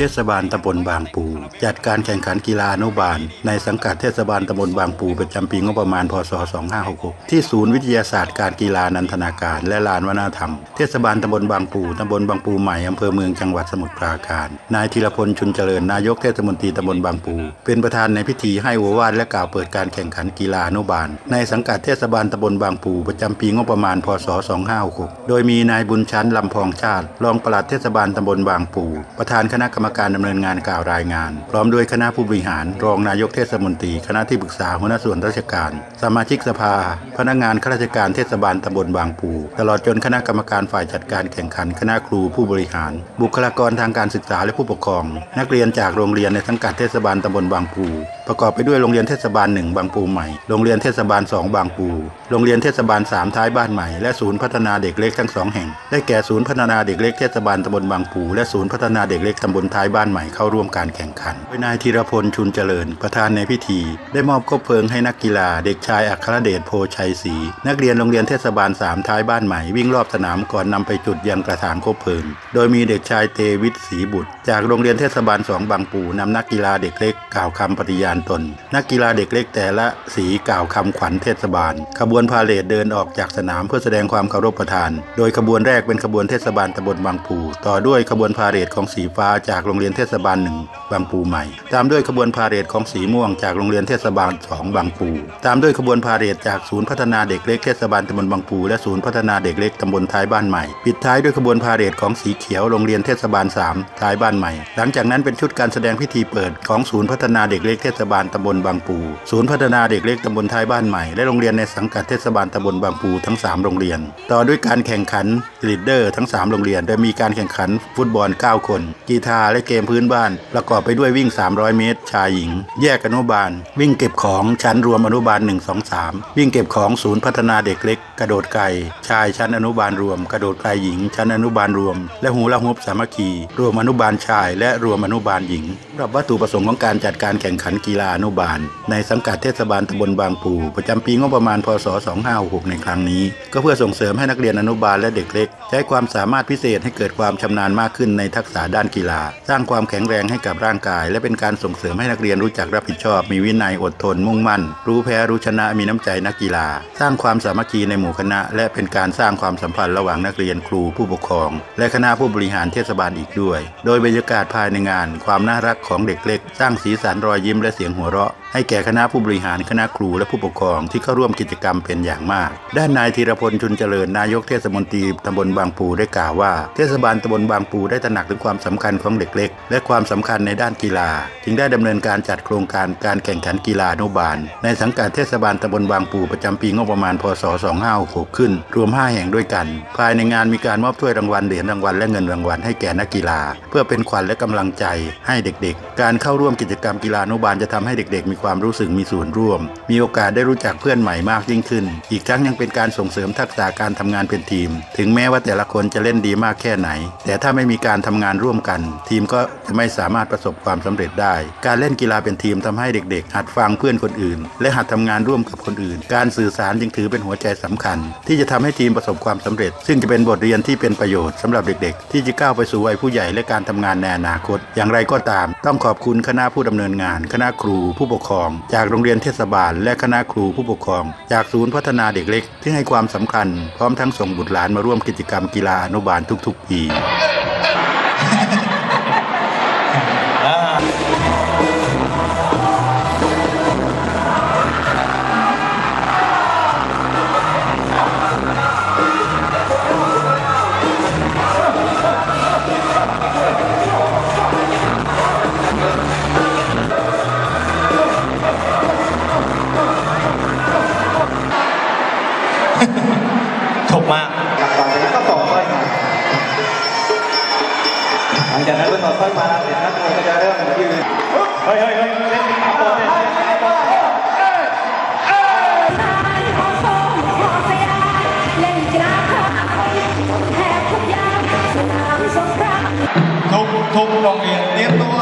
เทศบาลตำบลบางปู จัดการแข่งขันกีฬาอนุบาล ในสังกัดเทศบาลตำบลบางปูประจำปีงบประมาณพศ 2566 ที่ศูนย์วิทยาศาสตร์การกีฬานันทนาการและลานวัฒนธรรม เทศบาลตำบลบางปูตำบลบางปูใหม่อำเภอเมืองจังหวัดสมุทรปราการ นายธีรพลชุนเจริญนายกเทศมนตรีตำบลบางปู เป็นประธานในพิธีให้โอวาทและกล่าวเปิดการแข่งขันกีฬาอนุบาล ในสังกัดเทศบาลตำบลบางปูประจำปีงบประมาณพศ 2566 โดยมีนายบุญชั้นลำพองชาติ รองปลัดเทศบาลตำบลบางปู ประธานคณะกรรมการดำเนินงานกล่าวรายงาน พร้อมด้วยคณะผู้บริหาร รองนายกเทศมนตรี คณะที่ปรึกษาหัวหน้าส่วนราชการ สมาชิกสภา พนักงานข้าราชการเทศบาลตำบลบางปู ตลอดจนคณะกรรมการฝ่ายจัดการแข่งขัน คณะครูผู้บริหาร บุคลากรทางการศึกษาและผู้ปกครอง นักเรียนจากโรงเรียนในสังกัดเทศบาลตำบลบางปู ประกอบไปด้วยโรงเรียนเทศบาลหนึ่งบางปูใหม่ โรงเรียนเทศบาล2บางปู โรงเรียนเทศบาล3ท้ายบ้านใหม่ และศูนย์พัฒนาเด็กเล็กทั้งสองแห่ง ได้แก่ศูนย์พัฒนาเด็กเล็กเทศบาลตำบลบางปู และศูนย์พัฒนาเด็กเล็กตำบลทายบ้านใหม่เข้าร่วมการแข่งขัน โดยนายธีรพลชุนเจริญ ประธานในพิธี ได้มอบคบเพลิงให้นักกีฬา เด็กชายอัครเดชโพชัยศรีนักเรียนโรงเรียนเทศบาล3ท้ายบ้านใหม่ วิ่งรอบสนามก่อนนำไปจุดยังกระถางคบเพลิง โดยมีเด็กชายเตวิทศรีบุตร จากโรงเรียนเทศบาล2บางปูนำนักกีฬาเด็กเล็กกล่าวคำปฏิญาณตน นักกีฬาเด็กเล็กแต่ละสีกล่าวคำขวัญเทศบาล ขบวนพาเหรดเดินออกจากสนามเพื่อแสดงความเคารพประทาน โดยขบวนแรกเป็นขบวนเทศบาลตำบลบางปู ต่อด้วยขบวนพาเหรดของสีฟ้าจากโรงเรียนเทศบาลหนึ่งบางปูใหม่ ตามด้วยขบวนพาเหรดของสีม่วงจากโรงเรียนเทศบาลสองบางปู ตามด้วยขบวนพาเหรดจากศูนย์พัฒนาเด็กเล็กเทศบาลตำบลบางปูและศูนย์พัฒนาเด็กเล็กตำบลท้ายบ้านใหม่ ปิดท้ายด้วยขบวนพาเหรดของสีเขียวโรงเรียนเทศบาลสามท้ายบ้านใหม่ หลังจากนั้นเป็นชุดการแสดงพิธีเปิดของศูนย์พัฒนาเด็กเล็กเทศบาลตำบลบางปู ศูนย์พัฒนาเด็กเล็กตำบลท้ายบ้านใหม่และโรงเรียนในสังกัดเทศบาลตำบลบางปูทั้ง 3 โรงเรียน ต่อด้วยการแข่งขันลีดเดอร์ทั้ง 3 โรงเรียน โดยมีการแข่งขันฟุตบอล 9 คน กีฬาและเกมพื้นบ้าน ประกอบไปด้วยวิ่ง 300 เมตร ชายหญิง แยกอนุบาล วิ่งเก็บของชั้นรวมอนุบาล 1 2 3 วิ่งเก็บของศูนย์พัฒนาเด็กเล็ก กระโดดไก่ชายชั้นอนุบาลรวม กระโดดไก่หญิง ชั้นอนุบาลรวม และหูละฮุบสามัคคี รวมอนุบาลชาย และรวมอนุบาลหญิงสำหรับวัตถุประสงค์ของการจัดการแข่งขันกีฬาอนุบาล ในสังกัดเทศบาลตำบลบางปูประจำปีงบประมาณพศ 2566 ในครั้งนี้ ก็เพื่อส่งเสริมให้นักเรียนอนุบาลและเด็กเล็ก ใช้ความสามารถพิเศษให้เกิดความชำนาญมากขึ้นในทักษะด้านกีฬา สร้างความแข็งแรงให้กับร่างกาย และเป็นการส่งเสริมให้นักเรียนรู้จักรับผิดชอบ มีวินัยอดทนมุ่งมั่น รู้แพ้รู้ชนะมีน้ำใจนักกีฬา สร้างความสามัคคีในหมู่คณะ และเป็นการสร้างความสัมพันธ์ระหว่างนักเรียนครูผู้ปกครอง และคณะผู้บริหารเทศบาลอีกด้วย โดยบรรยากาศภายในงาน ความน่ารักของเด็กเล็ก สร้างสีสันรอยยิ้มและเสียงหัวเราะให้แก่คณะผู้บริหารคณะครูและผู้ปกครองที่เข้าร่วมกิจกรรมเป็นอย่างมาก ด้านนายธีรพลชุนเจริญนายกเทศมนตรีตำบลบางปูได้กล่าวว่า เทศบาลตำบลบางปูได้ตระหนักถึงความสำคัญของเด็กเล็ก และความสำคัญในด้านกีฬา จึงได้ดำเนินการจัดโครงการการแข่งขันกีฬาอนุบาล ในสังกัดเทศบาลตำบลบางปูประจำปีงบประมาณพศ 2566ขึ้น รวม 5 แห่งด้วยกัน ภายในงานมีการมอบถ้วยรางวัลเหรียญรางวัลและเงินรางวัลให้แก่นักกีฬา เพื่อเป็นขวัญและกำลังใจให้เด็กๆ การเข้าร่วมกิจกรรมกีฬาอนุบาลจะทำให้เด็กๆมีความรู้สึกมีส่วนร่วม มีโอกาสได้รู้จักเพื่อนใหม่มากยิ่งขึ้น อีกทั้งยังเป็นการส่งเสริมทักษะการทำงานเป็นทีม ถึงแม้ว่าแต่ละคนจะเล่นดีมากแค่ไหน แต่ถ้าไม่มีการทำงานร่วมกัน ทีมก็จะไม่สามารถประสบความสำเร็จได้ การเล่นกีฬาเป็นทีมทำให้เด็ก ๆ หัดฟังเพื่อนคนอื่น และหัดทำงานร่วมกับคนอื่น การสื่อสารจึงถือเป็นหัวใจสำคัญ ที่จะทำให้ทีมประสบความสำเร็จ ซึ่งจะเป็นบทเรียนที่เป็นประโยชน์สำหรับเด็ก ๆ ที่จะก้าวไปสู่วัยผู้ใหญ่และการทำงานในอนาคต อย่างไรก็ตาม ต้องขอบคุณคณะผู้ดำเนินงาน คณะครูผู้ปกครองจากโรงเรียนเทศบาล และคณะครูผู้ปกครอง จากศูนย์พัฒนาเด็กเล็ก ที่ให้ความสำคัญ พร้อมทั้งส่งบุตรหลานมาร่วมกิจกรรมกีฬาอนุบาลทุกๆปี ค่อต่อต้นมาเสร็จนักมวยก็จะเริ่มยืนเฮ้ยเฮ้ยเฮ้ยเล่นตาบอลเล่นตามบอลทุกทุกโรงเรียนเตรียมตัว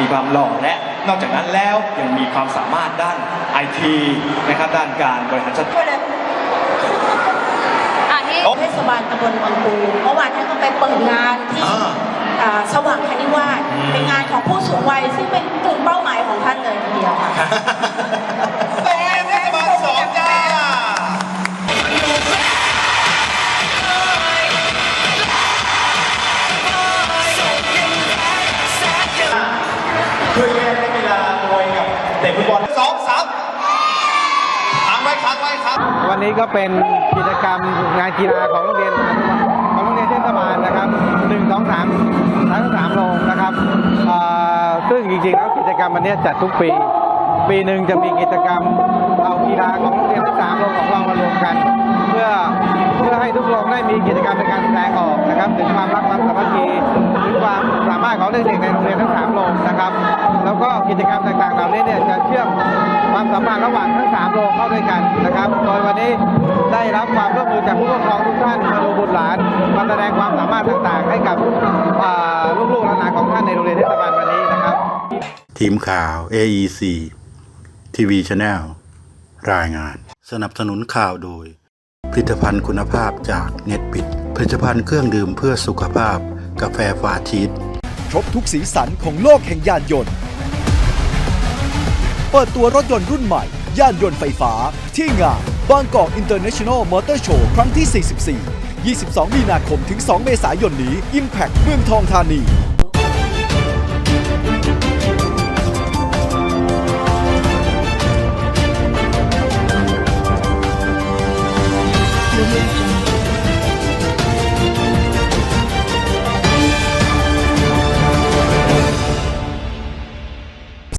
มีความหล่อและนอกจากนั้นแล้วยังมีความสามารถด้านไอทีนะครับด้านการบริหารจัดอะนี่เทศบาลตำบลบางปูเมื่อวานท่านก็ไปเปิดงานที่อ่าอ่าสว่างคณิวาสอืม เป็นงานของผู้สูงวัยซึ่งเป็นกลุ่มเป้าหมายของท่านเลยทีเดียวค่ะ วันนี้ก็เป็นกิจกรรมงานกีฬาของโรงเรียนของโรงเรียนเทศบาลนะครับหนึ่งสองสามทั้งสามโรงนะครับอ่อซึ่งจริงๆแล้วกิจกรรมวันนี้จัดทุกปี ปีหนึ่งจะมีกิจกรรมเอากีฬาของโรงเรียนทั้งสามโรงของเรามารวมกัน เพื่อเพื่อให้ทุกโรงได้มีกิจกรรมในการแสดงออกนะครับ ถึงความรักความสามัคคีถึงความสามารถของเด็กๆในโรงเรียนทั้งสามโรงนะครับ แล้วก็กิจกรรมต่างๆเหล่านี้เนี่ยจะเชื่อมความสัมพันธ์ระหว่างทั้งสามโรงเข้าด้วยกันนะครับโดยวันนี้ได้รับความร่วมมือจากผู้ปกครองทุกท่านมาดูบุตรหลานมาแสดงความสามารถต่างๆ ให้กับลูกๆหลานๆของท่านในโรงเรียนเทศบาลวันนี้นะครับ ทีมข่าว AEC ทีวีช n แนลรายงาน สนับสนุนข่าวโดย ผลิตภัณฑ์คุณภาพจากเน็ตปิด ผลิตภัณฑ์เครื่องดื่มเพื่อสุขภาพ กาแฟฟาชีสครบทุกสีสันของโลกแห่งยานยนต์ เปิดตัวรถยนต์รุ่นใหม่ ยานยนต์ไฟฟ้า ที่งานบางกอก International Motor Show ครั้งที่ 44 22 มีนาคมถึง 2 เมษายนนี้ Impact เมืองทองธานี